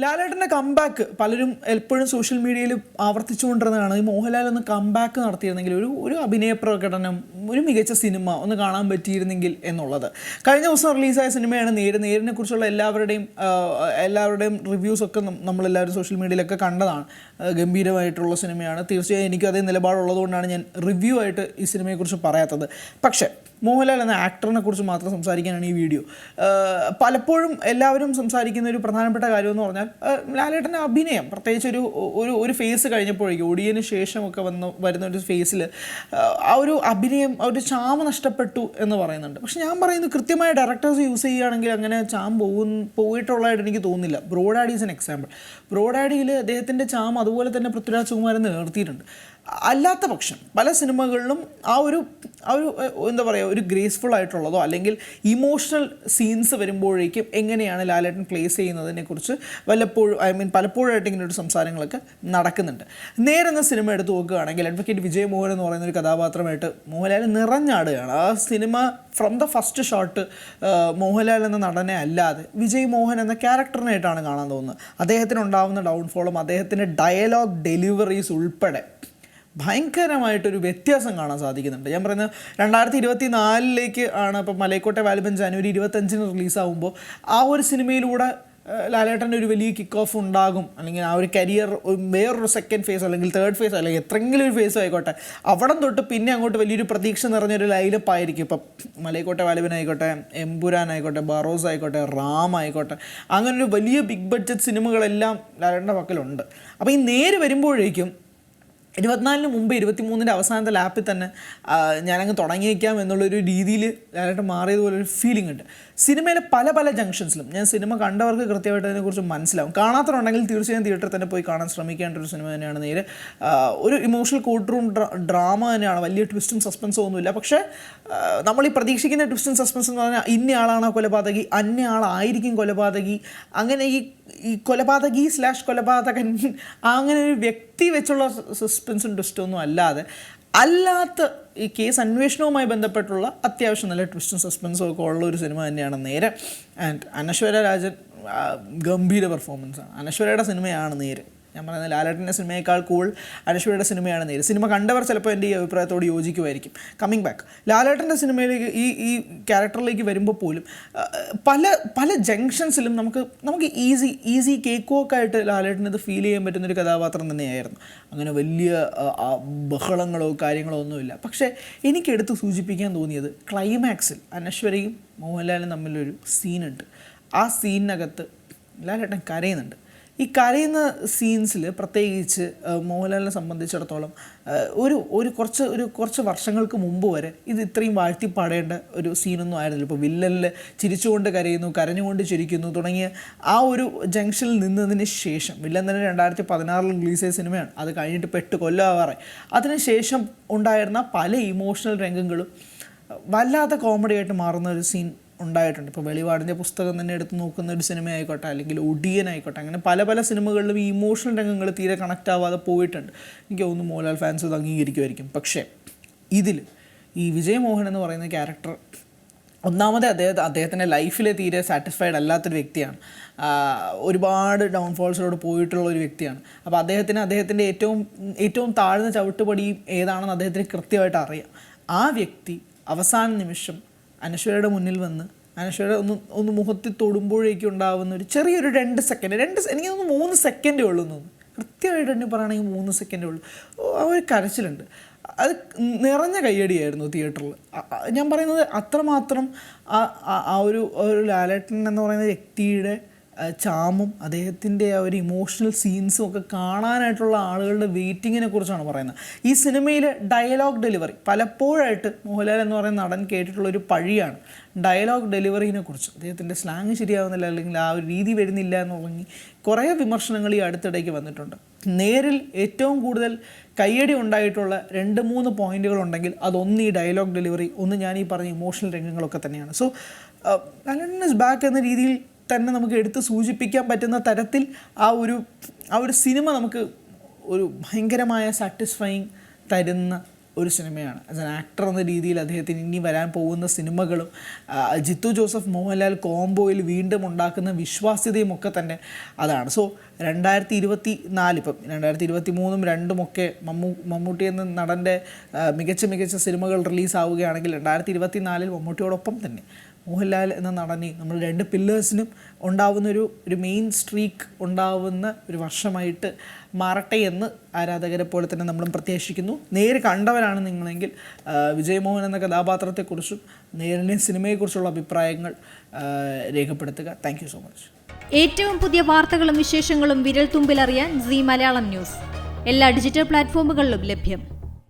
ലാലേട്ടന്റെ കംബാക്ക് പലരും എപ്പോഴും സോഷ്യൽ മീഡിയയിൽ ആവർത്തിച്ചുകൊണ്ടിരുന്നതാണ് ഈ മോഹൻലാൽ ഒന്ന് കംബാക്ക് നടത്തിയിരുന്നെങ്കിൽ ഒരു ഒരു അഭിനയ പ്രകടനം ഒരു മികച്ച സിനിമ ഒന്ന് കാണാൻ പറ്റിയിരുന്നെങ്കിൽ എന്നുള്ളത്. കഴിഞ്ഞ ദിവസം റിലീസായ സിനിമയാണ് നേര് നേരിനെ കുറിച്ചുള്ള എല്ലാവരുടെയും എല്ലാവരുടെയും റിവ്യൂസൊക്കെ നമ്മളെല്ലാവരും സോഷ്യൽ മീഡിയയിലൊക്കെ കണ്ടതാണ്. ഗംഭീരമായിട്ടുള്ള സിനിമയാണ്. തീർച്ചയായും എനിക്കും അതേ നിലപാടുള്ളതുകൊണ്ടാണ് ഞാൻ റിവ്യൂ ആയിട്ട് ഈ സിനിമയെക്കുറിച്ച് പറയാത്തത്. പക്ഷേ മോഹൻലാൽ എന്ന ആക്ടറിനെ കുറിച്ച് മാത്രം സംസാരിക്കാനാണ് ഈ വീഡിയോ. പലപ്പോഴും എല്ലാവരും സംസാരിക്കുന്ന ഒരു പ്രധാനപ്പെട്ട കാര്യം എന്ന് പറഞ്ഞാൽ ലാലേട്ടന്റെ അഭിനയം. പ്രത്യേകിച്ച് ഒരു ഒരു ഒരു ഫേസ് കഴിഞ്ഞപ്പോഴേക്കും ഒടിയന് ശേഷമൊക്കെ വന്ന് വരുന്ന ഒരു ഫേസിൽ ആ ഒരു അഭിനയം ആ ഒരു ചാമ നഷ്ടപ്പെട്ടു എന്ന് പറയുന്നുണ്ട്. പക്ഷെ ഞാൻ പറയുന്നത് കൃത്യമായ ഡയറക്ടേഴ്സ് യൂസ് ചെയ്യുകയാണെങ്കിൽ അങ്ങനെ ചാം പോകും പോയിട്ടുള്ളതായിട്ട് എനിക്ക് തോന്നുന്നില്ല. Bro Daddy is an example ബ്രോഡാഡിയിൽ അദ്ദേഹത്തിന്റെ ചാം അതുപോലെ തന്നെ പൃഥ്വിരാജ് കുമാരൻ നിർത്തിയിട്ടുണ്ട്. അല്ലാത്ത പക്ഷം പല സിനിമകളിലും ആ ഒരു ആ ഒരു എന്താ പറയുക ഒരു ഗ്രേസ്ഫുൾ ആയിട്ടുള്ളതോ അല്ലെങ്കിൽ ഇമോഷണൽ സീൻസ് വരുമ്പോഴേക്കും എങ്ങനെയാണ് ലാലേട്ടൻ പ്ലേസ് ചെയ്യുന്നതിനെ കുറിച്ച് വല്ലപ്പോഴും ഐ മീൻ പലപ്പോഴായിട്ട് ഇങ്ങനെ ഒരു സംസാരങ്ങളൊക്കെ നടക്കുന്നുണ്ട്. നേരെ എന്ന സിനിമ എടുത്ത് നോക്കുകയാണെങ്കിൽ അഡ്വക്കേറ്റ് വിജയമോഹൻ എന്ന് പറയുന്ന ഒരു കഥാപാത്രമായിട്ട് മോഹൻലാൽ നിറഞ്ഞാടുകയാണ്. ആ cinema from the first shot Mohanlal എന്ന നടനെ അല്ലാതെ വിജയ് മോഹൻ എന്ന ക്യാരക്ടറിനായിട്ടാണ് കാണാൻ തോന്നുന്നത്. അദ്ദേഹത്തിനുണ്ടാവുന്ന ഡൗൺഫോളും അദ്ദേഹത്തിന്റെ ഡയലോഗ് ഡെലിവറീസ് ഉൾപ്പെടെ ഭയങ്കരമായിട്ടൊരു വ്യത്യാസം കാണാൻ സാധിക്കുന്നുണ്ട്. ഞാൻ പറയുന്നത് രണ്ടായിരത്തി ഇരുപത്തി നാലിലേക്ക് ആണ് ഇപ്പം മലയക്കോട്ടെ വാലിബൻ ജനുവരി ഇരുപത്തഞ്ചിന് റിലീസാവുമ്പോൾ ആ ഒരു സിനിമയിലൂടെ ലാലേട്ടന്റെ ഒരു വലിയ കിക്ക് ഓഫ് ഉണ്ടാകും. അല്ലെങ്കിൽ ആ ഒരു കരിയർ വേറൊരു സെക്കൻഡ് ഫേസ് അല്ലെങ്കിൽ തേർഡ് ഫേസ് അല്ലെങ്കിൽ എത്രയെങ്കിലും ഒരു ഫേസ് ആയിക്കോട്ടെ അവിടെ തൊട്ട് പിന്നെ അങ്ങോട്ട് വലിയൊരു പ്രതീക്ഷ നിറഞ്ഞൊരു ലൈനപ്പ് ആയിരിക്കും. ഇപ്പം മലയക്കോട്ടെ വാലിബൻ ആയിക്കോട്ടെ എമ്പുരാൻ ആയിക്കോട്ടെ ബറോസ് ആയിക്കോട്ടെ റാം ആയിക്കോട്ടെ അങ്ങനെ ഒരു വലിയ ബിഗ് ബഡ്ജറ്റ് സിനിമകളെല്ലാം ലാലേട്ടന്റെ പക്കലുണ്ട്. അപ്പോൾ ഈ നേര് വരുമ്പോഴേക്കും ഇരുപത്തിനാലിന് മുമ്പ് ഇരുപത്തിമൂന്നിന്റെ അവസാനത്തെ ലാപ്പിൽ തന്നെ ഞാനങ്ങ് തുടങ്ങിയേക്കാം എന്നുള്ളൊരു രീതിയിൽ ഞാനായിട്ട് മാറിയതുപോലെ ഒരു ഫീലിംഗ് ഉണ്ട്. സിനിമയിലെ പല പല ജംഗ്ഷൻസിലും ഞാൻ സിനിമ കണ്ടവർക്ക് കൃത്യമായിട്ട് അതിനെക്കുറിച്ച് മനസ്സിലാവും. കാണാത്തവരുണ്ടെങ്കിൽ തീർച്ചയായും തിയേറ്ററിൽ തന്നെ പോയി കാണാൻ ശ്രമിക്കേണ്ട ഒരു സിനിമ തന്നെയാണ് നേരെ. ഒരു ഇമോഷണൽ കോർട്ട് റൂം ഡ്രാമ തന്നെയാണ്. വലിയ ട്വിസ്റ്റും സസ്പെൻസും ഒന്നുമില്ല. പക്ഷേ നമ്മൾ ഈ പ്രതീക്ഷിക്കുന്ന ട്വിസ്റ്റും സസ്പെൻസ് എന്ന് പറഞ്ഞാൽ ഇന്ന ആളാണ് കൊലപാതകി അന്യ ആളായിരിക്കും കൊലപാതകി അങ്ങനെ ഈ ഈ കൊലപാതകി സ്ലാഷ് കൊലപാതകൻ അങ്ങനെ ഒരു വ്യക്തി വെച്ചുള്ള സസ്പെൻസും ട്വിസ്റ്റും ഒന്നും അല്ലാതെ അല്ലാത്ത ഈ കേസ് അന്വേഷണവുമായി ബന്ധപ്പെട്ടുള്ള അത്യാവശ്യം നല്ല ട്വിസ്റ്റും സസ്പെൻസും ഒക്കെ ഉള്ള ഒരു സിനിമ തന്നെയാണ് നേരെ. ആൻഡ് അനശ്വര രാജൻ ഗംഭീര പെർഫോമൻസാണ് അനശ്വരയുടെ സിനിമയാണ് നേര്. ഞാൻ പറയുന്നത് ലാലേട്ടന്റെ സിനിമയേക്കാൾ കൂൾ അനശ്വരയുടെ സിനിമയാണ് നേര് സിനിമ കണ്ടവർ ചിലപ്പോൾ എന്റെ ഈ അഭിപ്രായത്തോട് യോജിക്കുമായിരിക്കും. കമ്മിങ് ബാക്ക് ലാലേട്ടന്റെ സിനിമയിലേക്ക് ഈ ഈ ക്യാരക്ടറിലേക്ക് വരുമ്പോൾ പോലും പല പല ജംഗ്ഷൻസിലും നമുക്ക് നമുക്ക് ഈസി ഈസി കേക്ക് ലാലേട്ടന് ഇത് ഫീൽ ചെയ്യാൻ പറ്റുന്നൊരു കഥാപാത്രം തന്നെയായിരുന്നു. അങ്ങനെ വലിയ ബഹളങ്ങളോ കാര്യങ്ങളോ ഒന്നുമില്ല. പക്ഷേ എനിക്കെടുത്ത് സൂചിപ്പിക്കാൻ തോന്നിയത് ക്ലൈമാക്സിൽ അനശ്വരയും മോഹൻലാലും തമ്മിലൊരു സീനുണ്ട് ആ സീനിനകത്ത് ലാലേട്ടൻ കരയുന്നുണ്ട്. ഈ കരയുന്ന സീൻസിൽ പ്രത്യേകിച്ച് മോഹൻലാലിനെ സംബന്ധിച്ചിടത്തോളം ഒരു ഒരു കുറച്ച് ഒരു കുറച്ച് വർഷങ്ങൾക്ക് മുമ്പ് വരെ ഇത് ഇത്രയും വാഴ്ത്തിപ്പാടേണ്ട ഒരു സീനൊന്നും ആയിരുന്നില്ല. ഇപ്പോൾ വില്ലനിൽ ചിരിച്ചുകൊണ്ട് കരയുന്നു കരഞ്ഞുകൊണ്ട് ചിരിക്കുന്നു തുടങ്ങിയ ആ ഒരു ജംഗ്ഷനിൽ നിന്നതിന് ശേഷം വില്ലൻ തന്നെ രണ്ടായിരത്തി പതിനാറിൽ റിലീസ് ചെയ്ത സിനിമയാണ്. അത് കഴിഞ്ഞിട്ട് പെട്ട് കൊല്ലാവാറെ അതിനുശേഷം ഉണ്ടായിരുന്ന പല ഇമോഷണൽ രംഗങ്ങളും വല്ലാത്ത കോമഡി ആയിട്ട് മാറുന്ന ഒരു സീൻ ഉണ്ടായിട്ടുണ്ട്. ഇപ്പോൾ വെളിപാടിന്റെ പുസ്തകം തന്നെ എടുത്ത് നോക്കുന്ന ഒരു സിനിമ ആയിക്കോട്ടെ അല്ലെങ്കിൽ ഒടിയൻ ആയിക്കോട്ടെ അങ്ങനെ പല പല സിനിമകളിലും ഇമോഷണൽ രംഗങ്ങൾ തീരെ കണക്ട് ആവാതെ പോയിട്ടുണ്ട്. എനിക്ക് തോന്നുന്നു മോഹൻലാൽ ഫാൻസ് അത് അംഗീകരിക്കുമായിരിക്കും. പക്ഷേ ഇതിൽ ഈ വിജയമോഹൻ എന്ന് പറയുന്ന ക്യാരക്ടർ ഒന്നാമത് അദ്ദേഹത്തെ അദ്ദേഹത്തിന്റെ ലൈഫിലെ തീരെ സാറ്റിസ്ഫൈഡ് അല്ലാത്തൊരു വ്യക്തിയാണ്. ഒരുപാട് ഡൗൺഫോൾസിലൂടെ പോയിട്ടുള്ള ഒരു വ്യക്തിയാണ്. അപ്പോൾ അദ്ദേഹത്തിന് അദ്ദേഹത്തിന്റെ ഏറ്റവും ഏറ്റവും താഴ്ന്ന ചവിട്ടുപടിയും ഏതാണെന്ന് അദ്ദേഹത്തിന് കൃത്യമായിട്ട് അറിയാം. ആ വ്യക്തി അവസാന നിമിഷം അനശ്വരയുടെ മുന്നിൽ വന്ന് അനശ്വര ഒന്ന് ഒന്ന് മുഖത്തിൽ തൊടുമ്പോഴേക്കും ഉണ്ടാവുന്ന ഒരു ചെറിയൊരു രണ്ട് സെക്കൻഡ് രണ്ട് എനിക്ക് തോന്നുന്നു മൂന്ന് സെക്കൻഡേ ഉള്ളൂ എന്ന് കൃത്യമായിട്ട് തന്നെ പറയുകയാണെങ്കിൽ മൂന്ന് സെക്കൻഡേ ഉള്ളൂ. ആ ഒരു കരച്ചിലുണ്ട്. അത് നിറഞ്ഞ കയ്യടിയായിരുന്നു തിയേറ്ററിൽ ഞാൻ പറയുന്നത് അത്രമാത്രം ആ ഒരു ഒരു ലാലേട്ടൻ എന്ന് പറയുന്ന വ്യക്തിയുടെ ചാമും അദ്ദേഹത്തിന്റെ ആ ഒരു ഇമോഷണൽ സീൻസും ഒക്കെ കാണാനായിട്ടുള്ള ആളുകളുടെ വെയിറ്റിങ്ങിനെ കുറിച്ചാണ് പറയുന്നത് ഈ സിനിമയിലെ ഡയലോഗ് ഡെലിവറി പലപ്പോഴായിട്ട് മോഹൻലാൽ എന്ന് പറയുന്ന നടൻ കേട്ടിട്ടുള്ള ഒരു പഴിയാണ് ഡയലോഗ് ഡെലിവറിനെ കുറിച്ച് അദ്ദേഹത്തിന്റെ സ്ലാങ് ശരിയാവുന്നില്ല അല്ലെങ്കിൽ ആ ഒരു രീതി വരുന്നില്ല എന്ന് തുടങ്ങി കുറേ വിമർശനങ്ങൾ ഈ അടുത്തിടയ്ക്ക് വന്നിട്ടുണ്ട് നേരിൽ ഏറ്റവും കൂടുതൽ കയ്യടി ഉണ്ടായിട്ടുള്ള രണ്ട് മൂന്ന് പോയിന്റുകൾ ഉണ്ടെങ്കിൽ അതൊന്ന് ഈ ഡയലോഗ് ഡെലിവറി ഒന്ന് ഞാൻ ഈ പറഞ്ഞ ഇമോഷണൽ രംഗങ്ങളൊക്കെ തന്നെയാണ് സോ അലൻ ബാക്ക് എന്ന രീതിയിൽ തന്നെ നമുക്ക് എടുത്ത് സൂചിപ്പിക്കാൻ പറ്റുന്ന തരത്തിൽ ആ ഒരു ആ ഒരു സിനിമ നമുക്ക് ഒരു ഭയങ്കരമായ സാറ്റിസ്ഫൈങ് തരുന്ന ഒരു സിനിമയാണ്. ആസ് ആൻ ആക്ടർ എന്ന രീതിയിൽ അദ്ദേഹത്തിന് ഇനി വരാൻ പോകുന്ന സിനിമകളും ജിത്തു ജോസഫ് മോഹൻലാൽ കോംബോയിൽ വീണ്ടും ഉണ്ടാക്കുന്ന വിശ്വാസ്യതയും ഒക്കെ തന്നെ അതാണ്. സോ രണ്ടായിരത്തി ഇരുപത്തി നാല് ഇപ്പം രണ്ടായിരത്തി ഇരുപത്തി മൂന്നും രണ്ടുമൊക്കെ മമ്മൂ മമ്മൂട്ടി എന്ന നടന്റെ മികച്ച മികച്ച സിനിമകൾ റിലീസാവുകയാണെങ്കിൽ രണ്ടായിരത്തി ഇരുപത്തി നാലിൽ മമ്മൂട്ടിയോടൊപ്പം തന്നെ മോഹൻലാൽ എന്ന നടനെ നമ്മൾ രണ്ട് പില്ലേഴ്സിനും ഉണ്ടാവുന്ന ഒരു മെയിൻ സ്ട്രീക്ക് ഉണ്ടാവുന്ന ഒരു വർഷമായിട്ട് മാറട്ടെ എന്ന് ആരാധകരെ പോലെ തന്നെ നമ്മളും പ്രത്യാശിക്കുന്നു. നേര് കണ്ടവരാണ് നിങ്ങളെങ്കിൽ വിജയമോഹൻ വിജയ് മോഹൻ എന്ന കഥാപാത്രത്തെക്കുറിച്ചും നേരിലെ സിനിമയെക്കുറിച്ചുള്ള അഭിപ്രായങ്ങൾ രേഖപ്പെടുത്തുക. താങ്ക് സോ മച്ച് ഏറ്റവും പുതിയ വാർത്തകളും വിശേഷങ്ങളും വിരൽ തുമ്പിലറിയാൻ സി മലയാളം ന്യൂസ്. എല്ലാ ഡിജിറ്റൽ പ്ലാറ്റ്ഫോമുകളിലും ലഭ്യം.